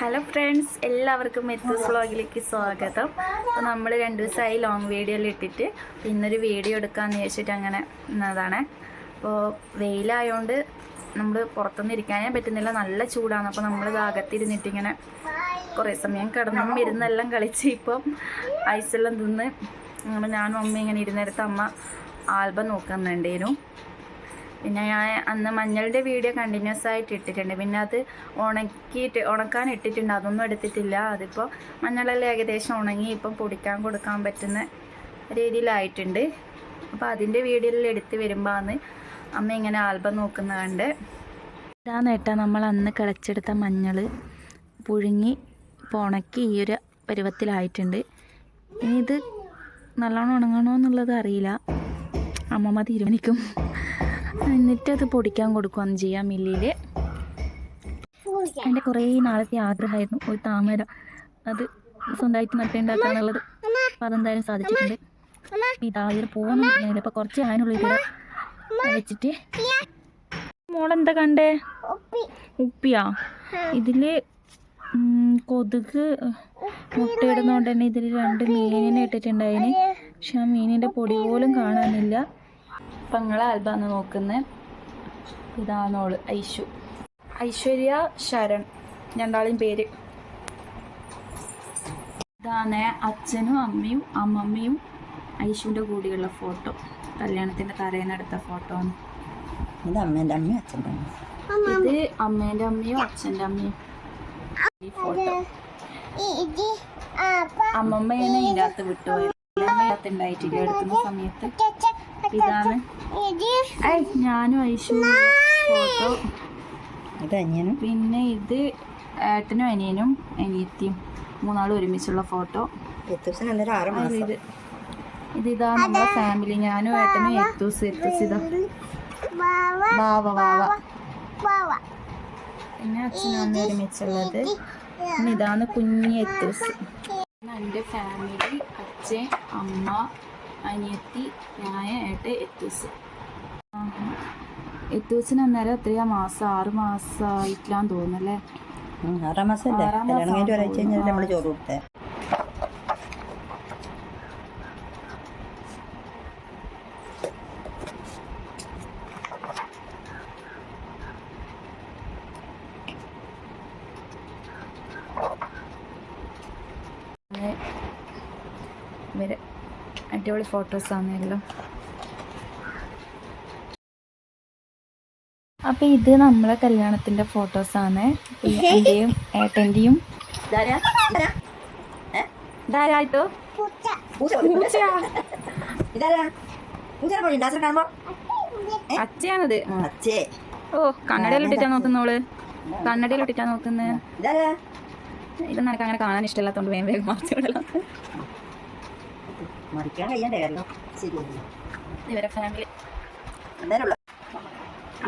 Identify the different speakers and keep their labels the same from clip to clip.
Speaker 1: Hello friends എല്ലാവർക്കും മെത്തൂസ് വ്ളോഗിലേക്ക് സ്വാഗതം. അപ്പോൾ നമ്മൾ രണ്ട് ദിവസമായി ലോങ് വീഡിയോയിൽ ഇട്ടിട്ട് ഇന്നൊരു വീഡിയോ എടുക്കാമെന്ന് വിചാരിച്ചിട്ട് അങ്ങനെ എന്നതാണ് അപ്പോൾ വെയിലായതുകൊണ്ട് നമ്മൾ പുറത്തുനിന്ന് ഇരിക്കാനേ പറ്റുന്നില്ല. നല്ല ചൂടാണ്. അപ്പോൾ നമ്മൾ അകത്തിരുന്നിട്ട് ഇങ്ങനെ കുറേ സമയം കിടന്നും ഇരുന്നെല്ലാം കളിച്ച് ഇപ്പം ഐസെല്ലാം തിന്ന് അങ്ങനെ ഞാനും അമ്മ ഇങ്ങനെ ഇരുന്നിടത്ത് അമ്മ ആൽബം നോക്കുന്നുണ്ടേനു പിന്നെ ഞാൻ അന്ന് മഞ്ഞളുടെ വീഡിയോ കണ്ടിന്യൂസ് ആയിട്ട് ഇട്ടിട്ടുണ്ട്. പിന്നെ അത് ഉണക്കിയിട്ട് ഉണക്കാൻ ഇട്ടിട്ടുണ്ട്. അതൊന്നും എടുത്തിട്ടില്ല. അതിപ്പോൾ മഞ്ഞളെല്ലാം ഏകദേശം ഉണങ്ങി ഇപ്പം പൊടിക്കാൻ കൊടുക്കാൻ പറ്റുന്ന രീതിയിലായിട്ടുണ്ട്. അപ്പോൾ അതിന്റെ വീഡിയോയിൽ എടുത്ത് വരുമ്പോൾ ആണ് അമ്മ ഇങ്ങനെ ആൽബം നോക്കുന്ന കണ്ട് കേട്ടാ നമ്മൾ അന്ന് കിളച്ചെടുത്ത മഞ്ഞൾ പുഴുങ്ങി ഇപ്പോൾ ഉണക്കി ഈ ഒരു പരുവത്തിലായിട്ടുണ്ട്. ഇനി ഇത് നല്ലോണം ഉണങ്ങണോ എന്നുള്ളത് അറിയില്ല. അമ്മമ്മ തീരുമാനിക്കും. എന്നിട്ട് അത് പൊടിക്കാൻ കൊടുക്കുകയാണ് ചെയ്യാം മില്ലിയിൽ എന്റെ കുറേ നാളത്തെ ആഗ്രഹമായിരുന്നു ഒരു താമര അത് സ്വന്തമായിട്ട് നട്ടുണ്ടാക്കാനുള്ളത്. അപ്പം അതെന്തായാലും സാധിച്ചിട്ടുണ്ട്. ഈ ഇതാ ഇതിൽ പോകുന്നില്ല അപ്പം കുറച്ച് അതിനുള്ളിൽ ഇവിടെ വെച്ചിട്ട് മോളെന്താ കണ്ടേ? ഉപ്പിയാ? ഇതിൽ ഉം, കൊതുക് മുട്ടയിടുന്നോണ്ട് തന്നെ ഇതിൽ രണ്ട് മീനിനെ ഇട്ടിട്ടുണ്ടായിന്. പക്ഷെ ആ മീനിന്റെ പൊടി പോലും കാണാനില്ല. അപ്പം ആൽബം ആൽബാന്ന് നോക്കുന്നത് ഇതാണോൾ ഐശു. ഐശ്വര്യ ശരൺ രണ്ടാളെയും പേര്. ഇതാണ് അച്ഛനും അമ്മയും അമ്മമ്മയും ഐശുവിന്റെ കൂടെയുള്ള ഫോട്ടോ. കല്യാണത്തിന്റെ തലേന്നെടുത്ത ഫോട്ടോ ആണ്.
Speaker 2: ഇത് അമ്മേന്റെ അമ്മയും അച്ഛന്റെ അമ്മയും.
Speaker 1: ഇത് അമ്മേന്റെ അമ്മയും അച്ഛന്റെ അമ്മയും. ഈ ഫോട്ടോ. അമ്മമ്മയാണ് ഇതിന്റെ അകത്ത് വിട്ടുപോയത് അമ്മയകത്ത് ഉണ്ടായിട്ടില്ല. എടുക്കുന്ന സമയത്ത്. ഇതാണ് ഞാനും ഐഷു ഫോട്ടോ.
Speaker 2: അനിയനും
Speaker 1: പിന്നെ ഇത് ഏട്ടനും അനിയനും അനിയത്തിയും മൂന്നാളും ഒരുമിച്ചുള്ള ഫോട്ടോ.
Speaker 2: എത്തൂസിന് ആറ് മാസം.
Speaker 1: ഇത്. ഇത് ഇതാ നമ്മുടെ ഫാമിലി ഞാനും ഏട്ടനും എത്തൂസ് എത്തൂസ് ഇതാ. വാവ വാവ പിന്നെ അച്ഛനാണ് ഒരുമിച്ചുള്ളത്. ഇതാണ് കുഞ്ഞി എത്തൂസ്. പിന്നെ എന്റെ ഫാമിലി അച്ഛൻ അമ്മ അനിയത്തി ഞാൻ ഏട്ട് എത്തൂസ്. എത്തൂസിന് അന്നേരം എത്രയാ? മാസം ആറ് മാസമായിട്ടില്ലാന്ന് തോന്നുന്നല്ലേ?
Speaker 2: ആറാം മാസം അല്ലേ
Speaker 1: ആറാം
Speaker 2: കഴിഞ്ഞിട്ട് ഒരാഴ്ച കഴിഞ്ഞാൽ നമ്മൾ ചോറ് കൊടുത്തേ
Speaker 1: അങ്ങനെ ഇവർ അടിപൊളി ഫോട്ടോസാണ് എല്ലാം അപ്പൊ ഇത് നമ്മളെ കല്യാണത്തിന്റെ ഫോട്ടോസാണ് എന്റെയും ഏട്ടന്റെയും ധാരാട്ടോ പൂച്ചയാ
Speaker 2: ഇതാരാ പൂച്ചനെ പോയി ഡാൻസർ കാണുമ്പോ?
Speaker 1: അച്ഛയാണത്.
Speaker 2: അച്ഛേ.
Speaker 1: ഓ കണ്ണടയിൽ ഇട്ടിട്ടാ നോക്കുന്നോൾ കണ്ണടയിൽ ഇട്ടിട്ടാ നോക്കുന്നത് ഇത് നിനക്ക് അങ്ങനെ കാണാൻ ഇഷ്ടമില്ലാത്തോണ്ട് വേഗം വേഗം മറിച്ചു
Speaker 2: മറിക്കാൻ കഴിയണ്ടായിരുന്നു ശരി.
Speaker 1: ഇവരെ ഫാമിലി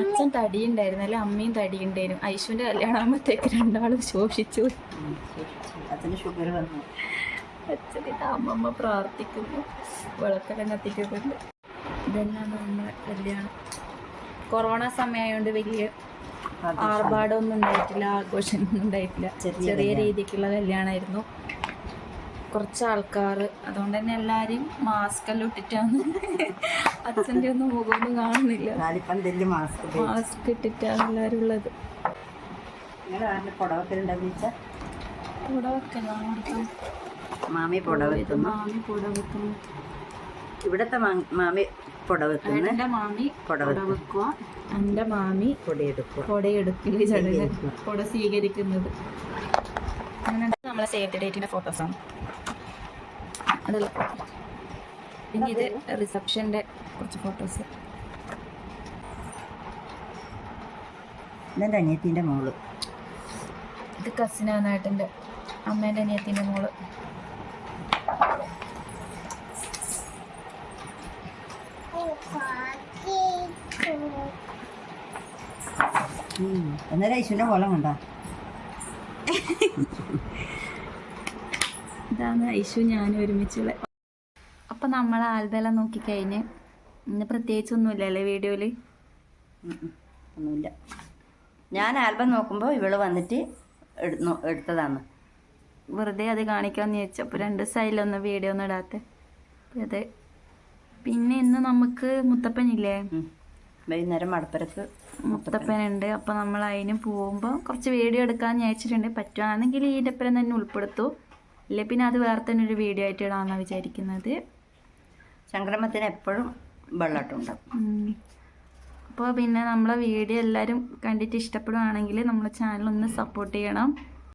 Speaker 1: അച്ഛൻ തടിയുണ്ടായിരുന്നു അല്ലെ അമ്മയും തടിയുണ്ടായിരുന്നു ഐശുവിന്റെ കല്യാണം ആകുമ്പോഴത്തേക്ക് രണ്ടാളും ശോഷിച്ചു.
Speaker 2: അച്ഛന് ഷുഗർ വന്നു.
Speaker 1: അച്ഛന്റെ അമ്മമ്മ പ്രാർത്ഥിക്കുന്നു. വിളക്കെല്ലാം കത്തിക്കുന്നുണ്ട്. ഇതെല്ലാം നമ്മുടെ കല്യാണം? കൊറോണ സമയമായതുകൊണ്ട് വലിയ ആർഭാടമൊന്നും ഉണ്ടായിട്ടില്ല ആഘോഷമൊന്നും ഉണ്ടായിട്ടില്ല.
Speaker 2: ചെറിയ.
Speaker 1: രീതിക്കുള്ള കല്യാണമായിരുന്നു. കുറച്ച് ആൾക്കാർ അതുകൊണ്ട് തന്നെ എല്ലാവരും മാസ്ക് എല്ലാം ഇട്ടിട്ടാണ് അച്ഛന്റെ ഒന്നും മുഖമൊന്നും കാണുന്നില്ല.
Speaker 2: മാസ്ക്
Speaker 1: ഇട്ടിട്ടാണ് എല്ലാവരും ഉള്ളത്.
Speaker 2: മാമി
Speaker 1: മാമി
Speaker 2: ഇവിടത്തെ മാമി പുടവ വെക്കുന്ന.
Speaker 1: എന്റെ മാമി
Speaker 2: പുട
Speaker 1: കുട വെക്കുക എന്റെ മാമി
Speaker 2: പൊടിയെടുക്കുക
Speaker 1: കുടയെടുക്കൽ ചടങ്ങ്.
Speaker 2: സ്വീകരിക്കുക.
Speaker 1: സ്വീകരിക്കുന്നത്. നമ്മളെ സേവ് ഡേറ്റിന്റെ ഫോട്ടോസാണ്. അതല്ല. പിന്നെ ഇത് റിസപ്ഷന്റെ കുറച്ച് ഫോട്ടോസ്
Speaker 2: ഇതെന്റെ അനിയത്തിന്റെ മോൾ.
Speaker 1: ഇത് കസിനാണ് ഏട്ടന്റെ അമ്മേന്റെ അനിയത്തിന്റെ
Speaker 2: മോൾ. അന്നേരം ഐശ്വര്യ കോലം കണ്ടാ.
Speaker 1: ഇതാണ് ഐഷു ഞാനും ഒരുമിച്ചുള്ള അപ്പം നമ്മൾ ആൽബെല്ലാം നോക്കിക്കഴിഞ്ഞ് ഇന്ന് പ്രത്യേകിച്ചൊന്നുമില്ലല്ലേ വീഡിയോയിൽ
Speaker 2: ഉം. ഒന്നുമില്ല. ഞാൻ ആൽബം നോക്കുമ്പോൾ ഇവൾ വന്നിട്ട് എടുത്തതാണ്.
Speaker 1: വെറുതെ അത് കാണിക്കാമെന്ന് ചോദിച്ചപ്പോൾ രണ്ട് ദിവസമായില്ലൊന്ന് വീഡിയോ ഒന്നും ഇടാത്ത. അതെ പിന്നെ ഇന്ന് നമുക്ക് മുത്തപ്പനില്ലേ.
Speaker 2: വൈകുന്നേരം മടപ്പരക്ക്
Speaker 1: മുത്തപ്പനുണ്ട്. അപ്പോൾ നമ്മൾ അതിന് പോകുമ്പോൾ കുറച്ച് വീഡിയോ എടുക്കാമെന്ന് വിചാരിച്ചിട്ടുണ്ട്. പറ്റുവാണെങ്കിൽ ഈ ഡപ്പരം തന്നെ ഉൾപ്പെടുത്തു. ഇല്ലേ പിന്നെ അത് വേറെ തന്നെ ഒരു വീഡിയോ ആയിട്ട് ഇടാമെന്നാണ് വിചാരിക്കുന്നത്.
Speaker 2: സംക്രമത്തിന് എപ്പോഴും വെള്ളട്ടുണ്ടാവും.
Speaker 1: അപ്പോൾ പിന്നെ നമ്മളെ വീഡിയോ എല്ലാവരും കണ്ടിട്ട് ഇഷ്ടപ്പെടുകയാണെങ്കിൽ നമ്മളെ ചാനൽ ഒന്ന് സപ്പോർട്ട് ചെയ്യണം.